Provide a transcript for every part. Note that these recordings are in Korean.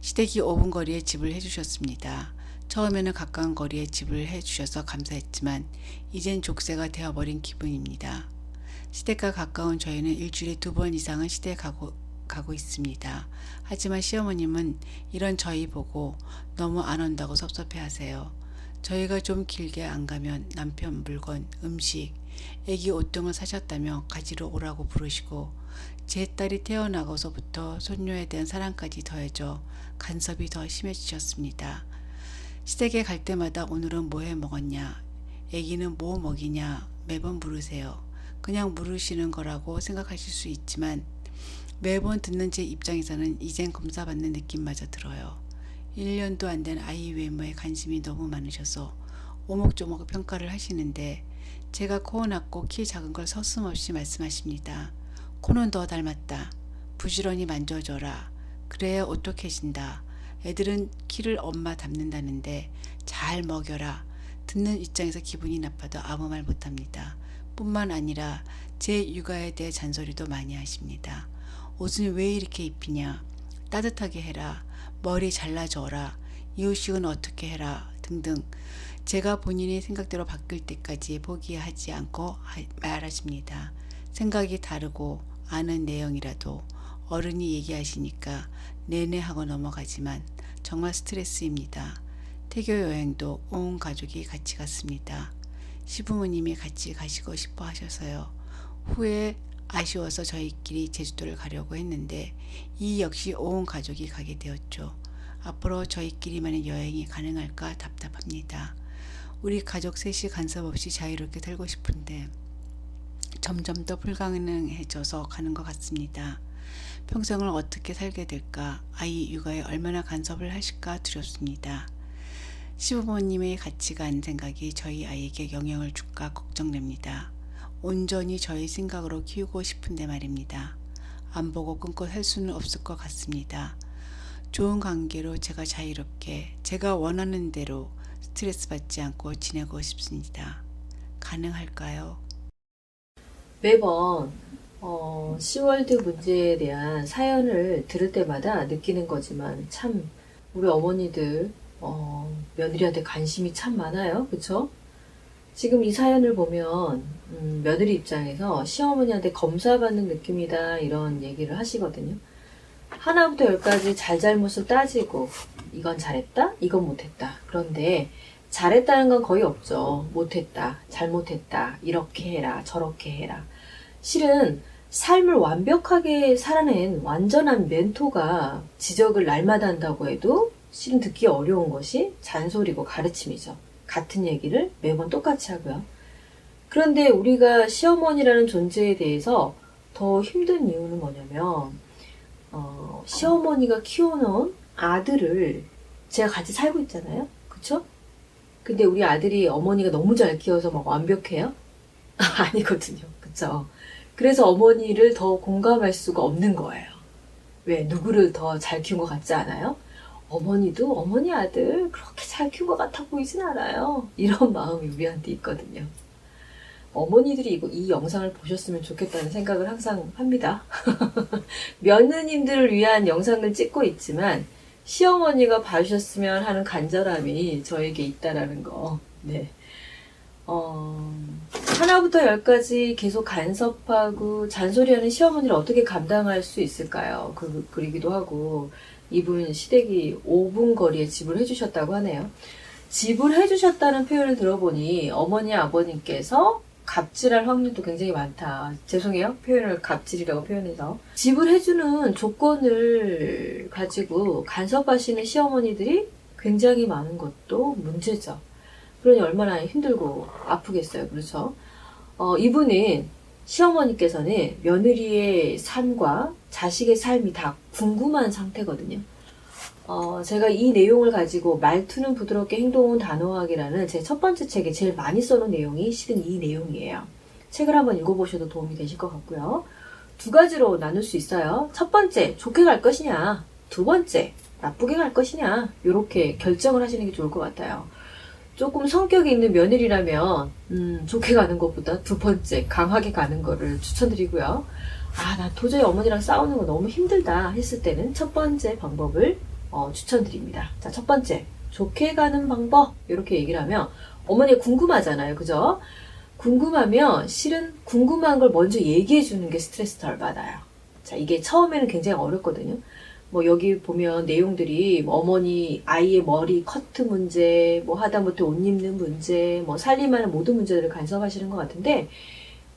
시댁이 5분 거리에 집을 해주셨습니다. 처음에는 가까운 거리에 집을 해주셔서 감사했지만 이젠 족쇄가 되어버린 기분입니다. 시댁과 가까운 저희는 일주일에 두 번 이상은 시댁에 가고, 가고 있습니다. 하지만 시어머님은 이런 저희 보고 너무 안 온다고 섭섭해 하세요. 저희가 좀 길게 안 가면 남편 물건, 음식, 애기 옷 등을 사셨다며 가지러 오라고 부르시고 제 딸이 태어나고서부터 손녀에 대한 사랑까지 더해져 간섭이 더 심해지셨습니다. 시댁에 갈 때마다 오늘은 뭐 해 먹었냐, 애기는 뭐 먹이냐 매번 물으세요. 그냥 물으시는 거라고 생각하실 수 있지만 매번 듣는 제 입장에서는 이젠 검사받는 느낌마저 들어요. 1년도 안 된 아이 외모에 관심이 너무 많으셔서 오목조목 평가를 하시는데 제가 코 낮고 키 작은 걸 서슴없이 말씀하십니다. 코는 더 닮았다. 부지런히 만져줘라. 그래야 오똑해진다. 애들은 키를 엄마 닮는다는데 잘 먹여라. 듣는 입장에서 기분이 나빠도 아무 말 못합니다. 뿐만 아니라 제 육아에 대해 잔소리도 많이 하십니다. 옷은 왜 이렇게 입히냐? 따뜻하게 해라. 머리 잘라줘라. 이유식은 어떻게 해라. 등등. 제가 본인의 생각대로 바뀔 때까지 포기하지 않고 하- 말하십니다. 생각이 다르고 아는 내용이라도 어른이 얘기하시니까 내내 하고 넘어가지만 정말 스트레스입니다. 태교 여행도 온 가족이 같이 갔습니다. 시부모님이 같이 가시고 싶어 하셔서요. 후에 아쉬워서 저희끼리 제주도를 가려고 했는데 이 역시 온 가족이 가게 되었죠. 앞으로 저희끼리만의 여행이 가능할까 답답합니다. 우리 가족 셋이 간섭 없이 자유롭게 살고 싶은데 점점 더 불가능해져서 가는 것 같습니다. 평생을 어떻게 살게 될까, 아이 육아에 얼마나 간섭을 하실까 두렵습니다. 시부모님의 가치관 생각이 저희 아이에게 영향을 줄까 걱정됩니다. 온전히 저희 생각으로 키우고 싶은데 말입니다. 안 보고 끊고 살 수는 없을 것 같습니다. 좋은 관계로 제가 자유롭게 제가 원하는 대로 스트레스 받지 않고 지내고 싶습니다. 가능할까요? 매번 어, 시월드 문제에 대한 사연을 들을 때마다 느끼는 거지만 참 우리 어머니들 어, 며느리한테 관심이 참 많아요. 그쵸? 지금 이 사연을 보면 음, 며느리 입장에서 시어머니한테 검사받는 느낌이다 이런 얘기를 하시거든요. 하나부터 열까지 잘잘못을 따지고 이건 잘했다, 이건 못했다. 그런데 잘했다는 건 거의 없죠. 못했다, 잘못했다, 이렇게 해라, 저렇게 해라. 실은 삶을 완벽하게 살아낸 완전한 멘토가 지적을 날마다 한다고 해도 실은 듣기 어려운 것이 잔소리고 가르침이죠. 같은 얘기를 매번 똑같이 하고요. 그런데 우리가 시어머니라는 존재에 대해서 더 힘든 이유는 뭐냐면, 어, 시어머니가 키워놓은 아들을 제가 같이 살고 있잖아요. 그쵸? 근데 우리 아들이 어머니가 너무 잘 키워서 막 완벽해요? 아니거든요. 그쵸? 그래서 어머니를 더 공감할 수가 없는 거예요. 왜? 누구를 더 잘 키운 것 같지 않아요? 어머니도 어머니 아들 그렇게 잘 키운 것 같아 보이진 않아요. 이런 마음이 우리한테 있거든요. 어머니들이 이 영상을 보셨으면 좋겠다는 생각을 항상 합니다. 며느님들을 위한 영상을 찍고 있지만 시어머니가 봐주셨으면 하는 간절함이 저에게 있다라는 거. 네. 어, 하나부터 열까지 계속 간섭하고 잔소리하는 시어머니를 어떻게 감당할 수 있을까요? 그, 그리기도 하고, 이분 시댁이 5분 거리에 집을 해주셨다고 하네요. 집을 해주셨다는 표현을 들어보니 어머니, 아버님께서 갑질할 확률도 굉장히 많다. 죄송해요. 표현을 갑질이라고 표현해서. 집을 해주는 조건을 가지고 간섭하시는 시어머니들이 굉장히 많은 것도 문제죠. 그러니 얼마나 힘들고 아프겠어요. 그렇죠? 어, 이분은 시어머니께서는 며느리의 삶과 자식의 삶이 다 궁금한 상태거든요. 어, 제가 이 내용을 가지고 말투는 부드럽게 행동은 단호하게라는 제 첫 번째 책에 제일 많이 써놓은 내용이 실은 이 내용이에요. 책을 한번 읽어보셔도 도움이 되실 것 같고요. 두 가지로 나눌 수 있어요. 첫 번째, 좋게 갈 것이냐. 두 번째, 나쁘게 갈 것이냐. 이렇게 결정을 하시는 게 좋을 것 같아요. 조금 성격이 있는 며느리라면 음, 좋게 가는 것보다 두 번째 강하게 가는 거를 추천드리고요. 아, 나 도저히 어머니랑 싸우는 거 너무 힘들다 했을 때는 첫 번째 방법을 어, 추천드립니다. 자, 첫 번째. 좋게 가는 방법. 이렇게 얘기를 하면 어머니 궁금하잖아요. 그죠? 궁금하면 실은 궁금한 걸 먼저 얘기해 주는 게 스트레스 덜 받아요. 자, 이게 처음에는 굉장히 어렵거든요. 뭐 여기 보면 내용들이 뭐 어머니 아이의 머리 커트 문제, 뭐 하다못해 옷 입는 문제, 뭐 살림하는 모든 문제들을 간섭하시는 것 같은데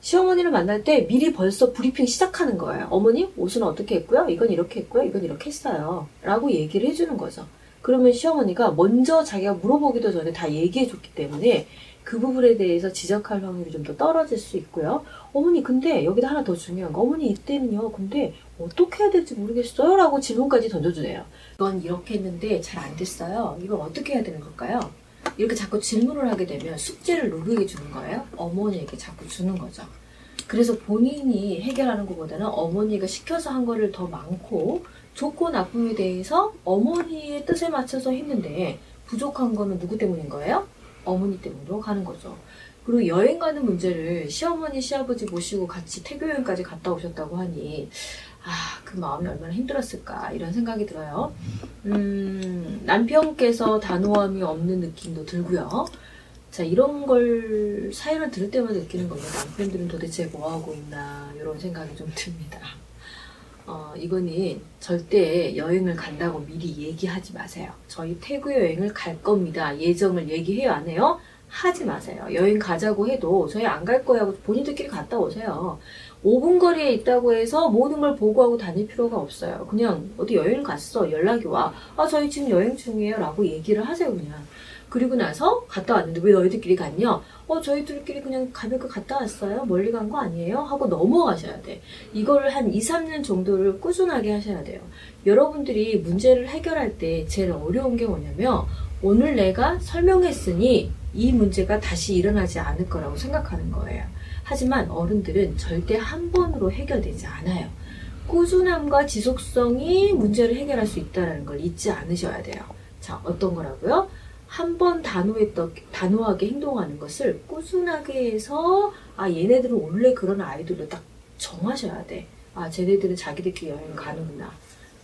시어머니를 만날 때 미리 벌써 브리핑 시작하는 거예요. 어머니 옷은 어떻게 했고요? 이건 이렇게 했고요. 이건 이렇게 했어요. 라고 얘기를 해주는 거죠. 그러면 시어머니가 먼저 자기가 물어보기도 전에 다 얘기해 줬기 때문에 그 부분에 대해서 지적할 확률이 좀 더 떨어질 수 있고요. 어머니 근데 여기다 하나 더 중요한 거 어머니 이때는요 근데 어떻게 해야 될지 모르겠어요 라고 질문까지 던져주네요. 이건 이렇게 했는데 잘 안 됐어요. 이건 어떻게 해야 되는 걸까요? 이렇게 자꾸 질문을 하게 되면 숙제를 누르게 주는 거예요. 어머니에게 자꾸 주는 거죠. 그래서 본인이 해결하는 것보다는 어머니가 시켜서 한 거를 더 많고 좋고 나쁨에 대해서 어머니의 뜻에 맞춰서 했는데 부족한 거는 누구 때문인 거예요? 어머니 때문으로 가는 거죠. 그리고 여행 가는 문제를 시어머니, 시아버지 모시고 같이 태교 여행까지 갔다 오셨다고 하니 아, 그 마음이 얼마나 힘들었을까 이런 생각이 들어요. 음, 남편께서 단호함이 없는 느낌도 들고요. 자, 이런 걸 사연을 들을 때마다 느끼는 겁니다. 남편들은 도대체 뭐 하고 있나 이런 생각이 좀 듭니다. 어, 이거는 절대 여행을 간다고 미리 얘기하지 마세요. 저희 태교 여행을 갈 겁니다. 예정을 얘기해요, 안 해요? 하지 마세요. 여행 가자고 해도 저희 안 갈 거야 본인들끼리 갔다 오세요. 5분 거리에 있다고 해서 모든 걸 보고하고 다닐 필요가 없어요. 그냥 어디 여행 갔어. 연락이 와. 아, 저희 지금 여행 중이에요. 라고 얘기를 하세요, 그냥. 그리고 나서 갔다 왔는데 왜 너희들끼리 갔냐? 어, 저희들끼리 그냥 가볍게 갔다 왔어요. 멀리 간 거 아니에요? 하고 넘어가셔야 돼. 이걸 한 2, 3년 정도를 꾸준하게 하셔야 돼요. 여러분들이 문제를 해결할 때 제일 어려운 게 뭐냐면 오늘 내가 설명했으니 이 문제가 다시 일어나지 않을 거라고 생각하는 거예요. 하지만 어른들은 절대 한 번으로 해결되지 않아요. 꾸준함과 지속성이 문제를 해결할 수 있다는 걸 잊지 않으셔야 돼요. 자, 어떤 거라고요? 한 번 단호하게 행동하는 것을 꾸준하게 해서, 아, 얘네들은 원래 그런 아이돌로 딱 정하셔야 돼. 아, 쟤네들은 자기들끼리 여행 가는구나.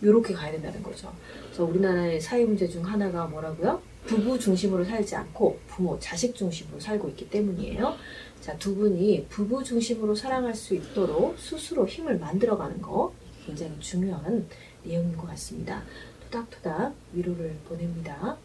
요렇게 가야 된다는 거죠. 그래서 우리나라의 사회 문제 중 하나가 뭐라고요? 부부 중심으로 살지 않고 부모, 자식 중심으로 살고 있기 때문이에요. 자, 두 분이 부부 중심으로 살아갈 수 있도록 스스로 힘을 만들어가는 거 굉장히 중요한 내용인 것 같습니다. 토닥토닥 위로를 보냅니다.